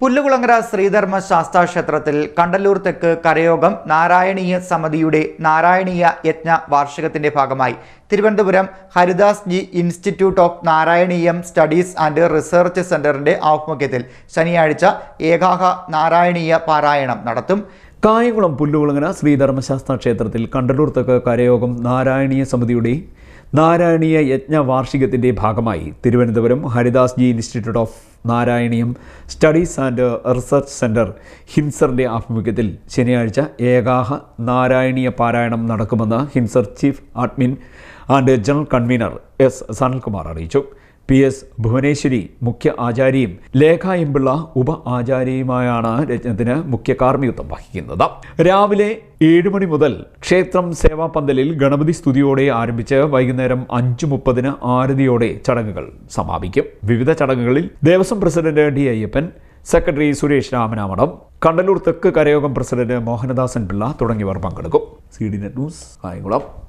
പുല്ലുകുളങ്ങര ശ്രീധർമ്മ ശാസ്താ ക്ഷേത്രത്തിൽ കണ്ടല്ലൂർ തെക്ക് കരയോഗം നാരായണീയ സമിതിയുടെ നാരായണീയ യജ്ഞ വാർഷികത്തിന്റെ ഭാഗമായി. Thiruvananthapuram Haridas ji institute of Narayaneeyam studies and research സെന്ററിന്റെ ആഭിമുഖ്യത്തിൽ ശനിയാഴ്ച ഏകാഹ നാരായണീയ പാരായണം നടത്തും. കായംകുളം പുല്ലുകുളങ്ങര ശ്രീധർമ്മശാസ്ത്ര ക്ഷേത്രത്തിൽ കണ്ടലൂർ തെക്ക് കരയോഗം നാരായണീയ സമിതിയുടെ നാരായണീയ യജ്ഞ വാർഷികത്തിന്റെ ഭാഗമായി Thiruvananthapuram Haridas ji institute of Narayaneeyam studies and research centre ഹിൻസറിന്റെ ആഭിമുഖ്യത്തിൽ ശനിയാഴ്ച ഏകാഹ നാരായണീയ പാരായണം നടക്കുമെന്ന് ഹിൻസർ chief admin and general convener S Sanalkumar അറിയിച്ചു. പി എസ് ഭുവനേശ്വരി മുഖ്യ ആചാര്യയും ലേഖ എമ്പിള്ള ഉപ ആചാര്യയുമായാണ് രജ്ഞത്തിന് മുഖ്യ കാർമ്മികത്വം വഹിക്കുന്നത്. രാവിലെ ഏഴ് മണി മുതൽ ക്ഷേത്രം സേവാ പന്തലിൽ ഗണപതി സ്തുതിയോടെ ആരംഭിച്ച് വൈകുന്നേരം അഞ്ചു മുപ്പതിന് ആരതിയോടെ ചടങ്ങുകൾ സമാപിക്കും. വിവിധ ചടങ്ങുകളിൽ Devaswom president D Ayyappan secretary Suresh രാമനാമണം Kandalloor തെക്ക് കരയോഗം പ്രസിഡന്റ് മോഹനദാസൻ പിള്ള തുടങ്ങിയവർ പങ്കെടുക്കും. C D net news Kayamkulam.